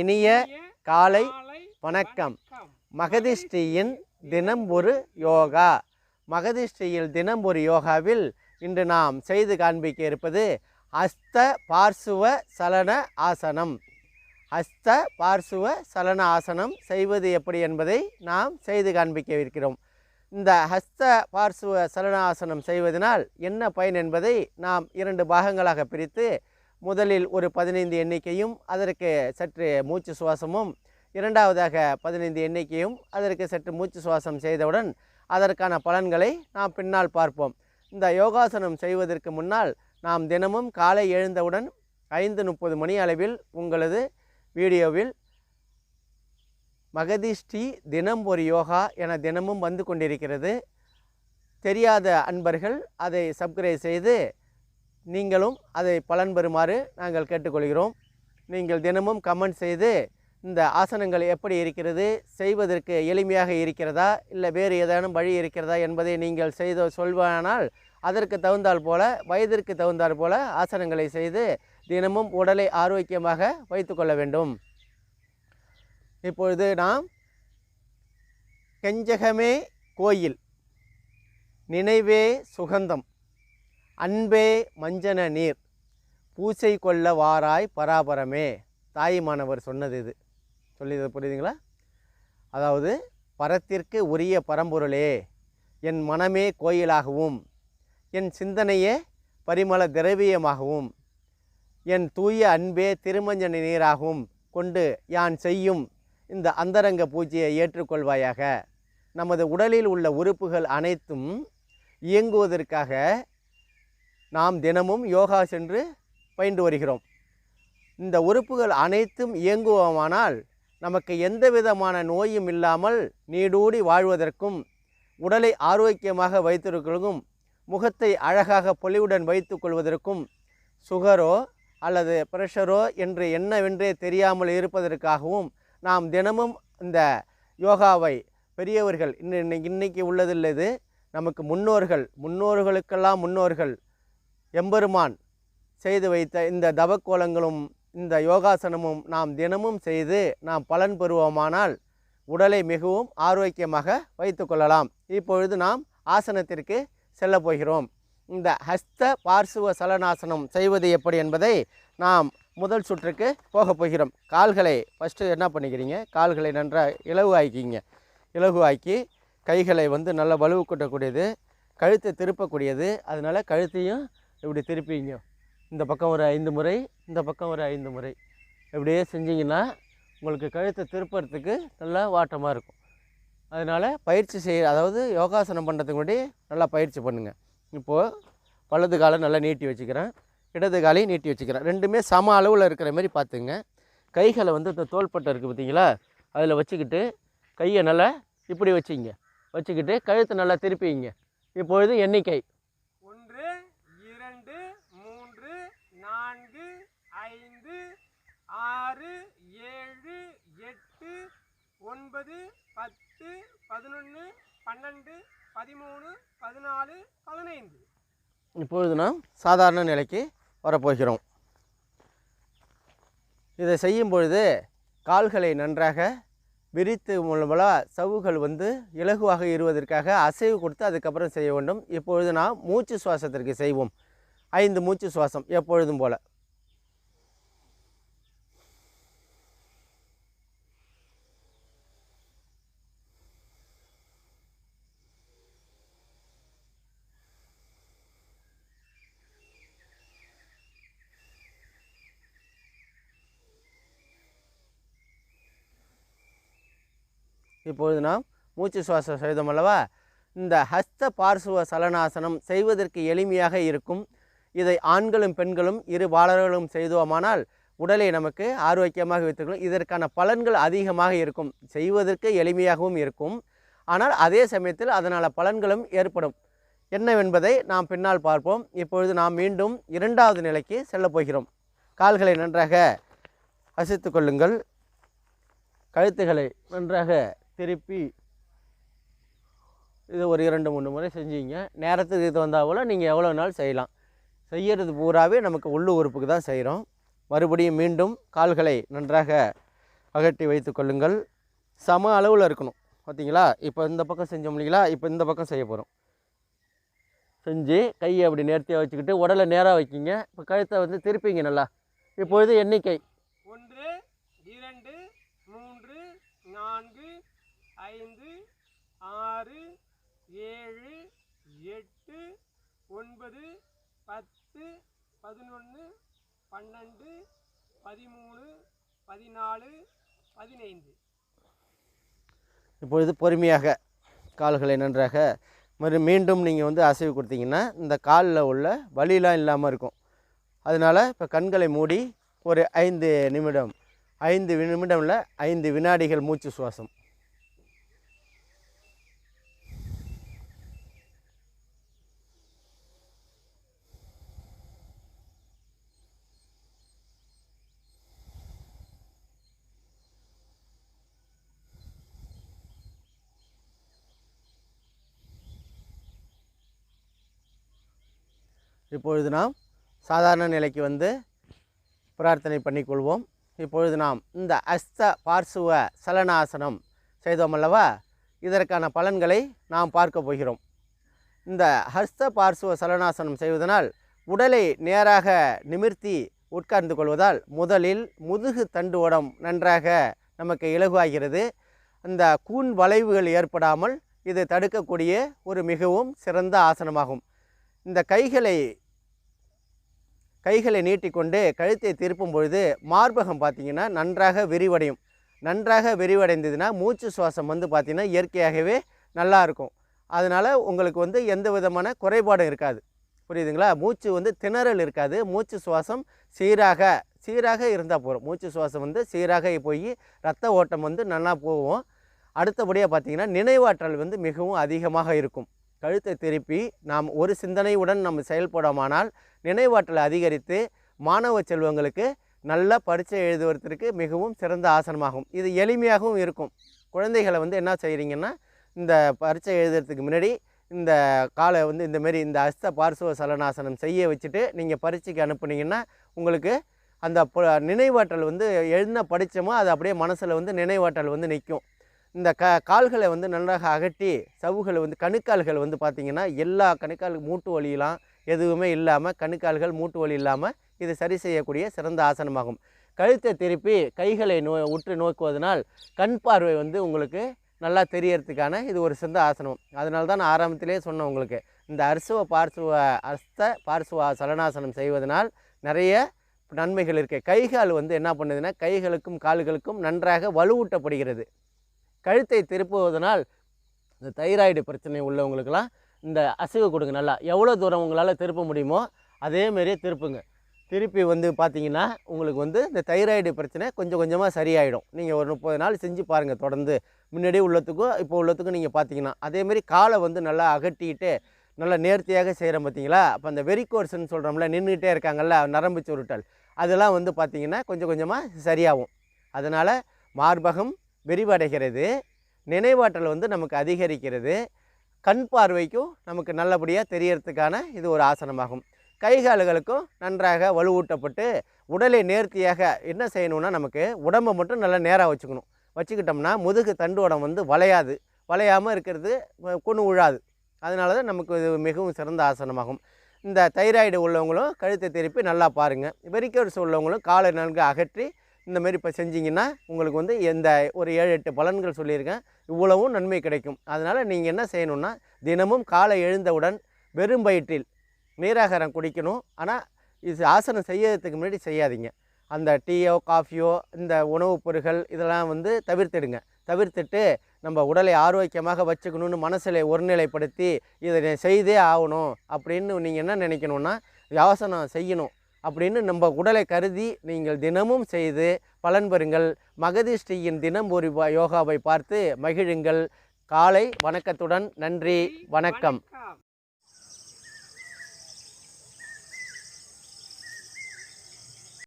இனிய காலை வணக்கம். மகதிஷ்டியின் தினம் ஒரு யோகா. மகதிஷ்டியில் தினம் ஒரு யோகாவில் இன்று நாம் செய்து காண்பிக்க இருப்பது ஹஸ்த பார்சுவ சலன ஆசனம். ஹஸ்த பார்சுவ சலன ஆசனம் செய்வது எப்படி என்பதை நாம் செய்து காண்பிக்க இருக்கிறோம். இந்த ஹஸ்த பார்சுவ சலனாசனம் செய்வதனால் என்ன பயன் என்பதை நாம் இரண்டு பாகங்களாக பிரித்து முதலில் ஒரு பதினைந்து எண்ணிக்கையும் அதற்கு சற்று மூச்சு சுவாசமும் இரண்டாவதாக பதினைந்து எண்ணிக்கையும் அதற்கு சற்று மூச்சு சுவாசம் செய்தவுடன் அதற்கான பலன்களை நாம் பின்னால் பார்ப்போம். இந்த யோகாசனம் செய்வதற்கு முன்னால் நாம் தினமும் காலை எழுந்தவுடன் ஐந்து முப்பது மணி அளவில் உங்களது வீடியோவில் மகதிஷ்டி தினம் ஒரு யோகா என தினமும் வந்து கொண்டிருக்கிறது. தெரியாத அன்பர்கள் அதை சப்ஸ்கிரைப் செய்து நீங்களும் அதை பலன் பெறுமாறு நாங்கள் கேட்டுக்கொள்கிறோம். நீங்கள் தினமும் கமெண்ட் செய்து இந்த ஆசனங்கள் எப்படி இருக்கிறது செய்வதற்கு எளிமையாக இருக்கிறதா இல்லை வேறு ஏதேனும் வழி இருக்கிறதா என்பதை நீங்கள் செய்த சொல்வானால் அதற்கு தகுந்தால் போல வயதிற்கு தகுந்தால் போல ஆசனங்களை செய்து தினமும் உடலை ஆரோக்கியமாக வைத்துக்கொள்ள வேண்டும். இப்பொழுது நாம் கெஞ்சகமே கோயில் நினைவே சுகந்தம். அன்பே மஞ்சன நீர் பூசை கொள்ள வாராய் பராபரமே. தாயுமானவர் சொன்னது இது. சொல்லியது புரியுதுங்களா? அதாவது பரத்திற்கு உரிய பரம்பொருளே என் மனமே கோயிலாகவும் என் சிந்தனையே பரிமள திரவியமாகவும் என் தூய அன்பே திருமஞ்சன நீராகவும் கொண்டு யான் செய்யும் இந்த அந்தரங்க பூஜையை ஏற்றுக்கொள்வாயாக. நமது உடலில் உள்ள உறுப்புகள் அனைத்தும் இயங்குவதற்காக நாம் தினமும் யோகா சென்று பயின்று வருகிறோம். இந்த உறுப்புகள் அனைத்தும் இயங்குவோமானால் நமக்கு எந்த விதமான நோயும் இல்லாமல் நீடூடி வாழ்வதற்கும் உடலை ஆரோக்கியமாக வைத்திருக்கிறதும் முகத்தை அழகாக பொலிவுடன் வைத்து கொள்வதற்கும் சுகரோ அல்லது ப்ரெஷரோ என்று என்னவென்றே தெரியாமல் இருப்பதற்காகவும் நாம் தினமும் இந்த யோகாவை பெரியவர்கள் இன்னைக்கு உள்ளதில்லை இது நமக்கு முன்னோர்கள் முன்னோர்களுக்கெல்லாம் முன்னோர்கள் எம்பெருமான் செய்து வைத்த இந்த தவக்கோலங்களும் இந்த யோகாசனமும் நாம் தினமும் செய்து நாம் பலன் பெறுவோமானால் உடலை மிகவும் ஆரோக்கியமாக வைத்து கொள்ளலாம். இப்பொழுது நாம் ஆசனத்திற்கு செல்ல போகிறோம். இந்த ஹஸ்த பார்சுவ சலனாசனம் செய்வது எப்படி என்பதை நாம் முதல் சுற்றுக்கு போக போகிறோம். கால்களை ஃபஸ்ட்டு என்ன பண்ணிக்கிறீங்க? கால்களை நன்றாக இலகு ஆக்கிங்க இலகு ஆக்கி கைகளை வந்து நல்லா வலுவு கூட்டக்கூடியது கழுத்தை திருப்பக்கூடியது அதனால் கழுத்தையும் இப்படி திருப்பிங்க? இந்த பக்கம் ஒரு ஐந்து முறை இந்த பக்கம் ஒரு ஐந்து முறை. இப்படியே செஞ்சிங்கன்னா உங்களுக்கு கழுத்தை திருப்புறதுக்கு நல்லா வாட்டமாக இருக்கும். அதனால் பயிற்சி செய்ய அதாவது யோகாசனம் பண்ணுறதுக்கு முன்னாடி நல்லா பயிற்சி பண்ணுங்கள் இப்போது வலது காலை நல்லா நீட்டி வச்சுக்கிறேன். இடது காலையும் நீட்டி வச்சுக்கிறேன். ரெண்டுமே சம அளவில் இருக்கிற மாதிரி பார்த்துங்க. கைகளை வந்து இந்த தோள்பட்டை இருக்குது பார்த்தீங்களா? அதில் வச்சுக்கிட்டு கையை நல்லா இப்படி வச்சுங்க. வச்சுக்கிட்டு கழுத்தை நல்லா திருப்பிங்க. இப்பொழுது எண்ணிக்கை ஒன்று இரண்டு மூன்று நான்கு ஐந்து ஆறு ஏழு எட்டு ஒன்பது பத்து பதினொன்று பன்னெண்டு பதிமூணு பதினாலு பதினைந்து. இப்பொழுது நாம் சாதாரண நிலைக்கு வரப்போகிறோம். இதை செய்யும் பொழுது கால்களை நன்றாக விரித்து மூலமாக சவுகள் வந்து இலகுவாக இருவதற்காக அசைவு கொடுத்து அதுக்கப்புறம் செய்ய வேண்டும். இப்பொழுது நாம் மூச்சு சுவாசத்திற்கு செய்வோம். ஐந்து மூச்சு சுவாசம் எப்பொழுதும் போல். இப்பொழுது நாம் மூச்சு சுவாசம் செய்தோம் அல்லவா? இந்த ஹஸ்த பார்சுவ சலனாசனம் செய்வதற்கு எளிமையாக இருக்கும். இதை ஆண்களும் பெண்களும் இரு பாலர்களும் செய்தோமானால் உடலை நமக்கு ஆரோக்கியமாக வைத்துக்கொள்ளும். இதற்கான பலன்கள் அதிகமாக இருக்கும். செய்வதற்கு எளிமையாகவும் இருக்கும். ஆனால் அதே சமயத்தில் அதனால் பலன்களும் ஏற்படும். என்னவென்பதை நாம் பின்னால் பார்ப்போம். இப்பொழுது நாம் மீண்டும் இரண்டாவது நிலைக்கு செல்லப் போகிறோம். கால்களை நன்றாக அசைத்து கொள்ளுங்கள். கழுத்துகளை நன்றாக திருப்பி இது ஒரு இரண்டு மூணு முறை செஞ்சீங்க. நேரத்துக்கு இது வந்தால் போல் நீங்கள் எவ்வளோ நாள் செய்யலாம். செய்கிறது பூராவே நமக்கு உள்ளு உறுப்புக்கு தான் செய்கிறோம் மறுபடியும் மீண்டும் கால்களை நன்றாக அகட்டி வைத்து கொள்ளுங்கள். சம அளவில் இருக்கணும். பார்த்தீங்களா இப்போ இந்த பக்கம் செஞ்சோம் இல்லைங்களா? இப்போ இந்த பக்கம் செய்ய போகிறோம் செஞ்சு கையை அப்படி நேர்த்தியாக வச்சுக்கிட்டு உடலை நேராக வைக்கிங்க. இப்போ கழுத்தை வந்து திருப்பிங்க நல்லா. இப்பொழுது எண்ணிக்கை. ஒன்று இரண்டு மூன்று நான்கு ஐந்து ஆறு ஏழு எட்டு ஒன்பது பத்து பதினொன்று பன்னெண்டு பதிமூணு பதினாலு பதினைந்து. இப்பொழுது பொறுமையாக கால்களை நன்றாக மறு மீண்டும் நீங்கள் வந்து அசைவு கொடுத்தீங்கன்னா இந்த காலில் உள்ள வலிலாம் இல்லாமல் இருக்கும். அதனால் இப்போ கண்களை மூடி ஒரு ஐந்து நிமிடம் ஐந்து நிமிடமில் ஐந்து வினாடிகள் மூச்சு சுவாசம். இப்பொழுது நாம் சாதாரண நிலைக்கு வந்து பிரார்த்தனை பண்ணிக்கொள்வோம். இப்பொழுது நாம் இந்த அஸ்த பார்சுவ சலனாசனம் செய்தோம் அல்லவா? இதற்கான பலன்களை நாம் பார்க்க போகிறோம். இந்த ஹஸ்த பார்சுவ சலனாசனம் செய்வதனால் உடலை நேராக நிமிர்த்தி உட்கார்ந்து கொள்வதால் முதலில் முதுகு தண்டுவடம் நன்றாக நமக்கு இலகுவாகிறது. அந்த கூன் வளைவுகள் ஏற்படாமல் இது தடுக்கக்கூடிய ஒரு மிகவும் சிறந்த ஆசனமாகும். இந்த கைகளை கைகளை நீட்டிக்கொண்டு கழுத்தை திருப்பும் பொழுது மார்பகம் பார்த்திங்கன்னா நன்றாக விரிவடையும். நன்றாக விரிவடைந்ததுன்னா மூச்சு சுவாசம் வந்து பார்த்திங்கன்னா இயற்கையாகவே நல்லா இருக்கும். அதனால் உங்களுக்கு வந்து எந்த விதமான குறைபாடும் இருக்காது. புரியுதுங்களா? மூச்சு வந்து திணறல் இருக்காது. மூச்சு சுவாசம் சீராக சீராக இருந்தால் போதும். மூச்சு சுவாசம் வந்து சீராக போய் ரத்த ஓட்டம் வந்து நல்லா போகும். அடுத்தபடியாக பார்த்திங்கன்னா நினைவாற்றல் வந்து மிகவும் அதிகமாக இருக்கும். கழுத்தை திருப்பி நாம் ஒரு சிந்தனையுடன் நம்ம செயல்படமானால் நினைவாற்றலை அதிகரித்து மாணவ செல்வங்களுக்கு நல்ல பரீட்சை எழுதுவதற்கு மிகவும் சிறந்த ஆசனமாகும். இது எளிமையாகவும் இருக்கும். குழந்தைகளை வந்து என்ன செய்கிறீங்கன்னா இந்த பரீட்சை எழுதுறதுக்கு முன்னாடி இந்த காலை வந்து இந்த மாரி இந்த அஸ்த பார்சுவ சலனாசனம் செய்ய வச்சுட்டு நீங்கள் பரீட்சைக்கு அனுப்புனீங்கன்னா உங்களுக்கு அந்த ப- நினைவாற்றல் வந்து என்ன படித்தோமோ அது அப்படியே மனசில் வந்து நினைவாற்றல் வந்து நிற்கும் இந்த க கால்களை வந்து நன்றாக அகட்டி சவுகளை வந்து கணுக்கால்கள் வந்து பார்த்திங்கன்னா எல்லா கணுக்கால் மூட்டு வலியெலாம் எதுவுமே இல்லாமல் கணுக்கால்கள் மூட்டு வலி இல்லாமல் இது சரி செய்யக்கூடிய சிறந்த ஆசனமாகும். கழுத்தை திருப்பி கைகளை நோ உற்று நோக்குவதனால் கண் பார்வை வந்து உங்களுக்கு நல்லா தெரியறதுக்கான இது ஒரு சிறந்த ஆசனம். அதனால தான் நான் ஆரம்பத்திலே சொன்னேன் உங்களுக்கு. இந்த அரிசுவ பார்சுவ அஸ்த பார்சுவ சலனாசனம் செய்வதனால் நிறைய நன்மைகள் இருக்குது கைகால் வந்து என்ன பண்ணுதுன்னா கைகளுக்கும் கால்களுக்கும் நன்றாக வலுவூட்டப்படுகிறது. கழுத்தை திருப்புவதனால் இந்த தைராய்டு பிரச்சனை உள்ளவங்களுக்கெல்லாம் இந்த அசைவு கொடுங்க. நல்லா எவ்வளோ தூரம் உங்களால் திருப்ப முடியுமோ அதே மாதிரியே திருப்புங்க. திருப்பி வந்து பார்த்தீங்கன்னா உங்களுக்கு வந்து இந்த தைராய்டு பிரச்சனை கொஞ்சம் கொஞ்சமாக சரியாயிடும். நீங்கள் ஒரு முப்பது நாள் செஞ்சு பாருங்கள் தொடர்ந்து. முன்னாடி உள்ளத்துக்கும் இப்போ உள்ளத்துக்கும் நீங்கள் பார்த்தீங்கன்னா அதேமாரி காலை வந்து நல்லா அகட்டிக்கிட்டு நல்லா நேர்த்தியாக செய்கிறோம் பார்த்தீங்களா அப்போ அந்த வெறிக்கோர்ஸ்ன்னு சொல்கிறோம்ல நின்றுக்கிட்டே இருக்காங்கல்ல நரம்பு சுருட்டல். அதெல்லாம் வந்து பார்த்திங்கன்னா கொஞ்சம் கொஞ்சமாக சரியாகும். அதனால் மார்பகம் விரிவடைகிறது. நினைவாற்றல் வந்து நமக்கு அதிகரிக்கிறது. கண் பார்வைக்கும் நமக்கு நல்லபடியாக தெரியறதுக்கான இது ஒரு ஆசனமாகும். கைகால்களுக்கும் நன்றாக வலுவூட்டப்பட்டு உடலை நேர்த்தியாக என்ன செய்யணும்னா நமக்கு உடம்பை மட்டும் நல்லா நேராக வச்சுக்கணும். வச்சுக்கிட்டோம்னா முதுகு தண்டுவடம் வந்து வளையாது. வளையாமல் இருக்கிறது குணு விழாது அதனால தான் நமக்கு இது மிகவும் சிறந்த ஆசனமாகும். இந்த தைராய்டு உள்ளவங்களும் கழுத்தை திருப்பி நல்லா பாருங்கள் வெறிக்கர்ஸ் உள்ளவங்களும் காலை நன்கு அகற்றி இந்த மாதிரி இப்போ செஞ்சிங்கன்னா உங்களுக்கு வந்து எந்த ஒரு ஏழு எட்டு பலன்கள் சொல்லியிருக்கேன். இவ்வளவும் நன்மை கிடைக்கும். அதனால் நீங்கள் என்ன செய்யணும்னா தினமும் காலை எழுந்தவுடன் வெறும் வயிற்றில் நீராகாரம் குடிக்கணும். ஆனால் இது ஆசனம் செய்யறதுக்கு முன்னாடி செய்யாதீங்க. அந்த டீயோ காஃபியோ இந்த உணவுப் பொருட்கள் இதெல்லாம் வந்து தவிர்த்துடுங்க. தவிர்த்துட்டு நம்ம உடலை ஆரோக்கியமாக வச்சுக்கணும்னு மனசில் ஒருநிலைப்படுத்தி இதை செய்தே ஆகணும் அப்படின்னு நீங்கள் என்ன நினைக்கணுன்னா யாசனம் செய்யணும். அப்படின்னு நம்ம உடலை கருதி நீங்கள் தினமும் செய்து பலன் பெறுங்கள். மகதிஷ்டியின் தினம் ஒரு யோகாவை பார்த்து மகிழுங்கள். காலை வணக்கத்துடன் நன்றி. வணக்கம்.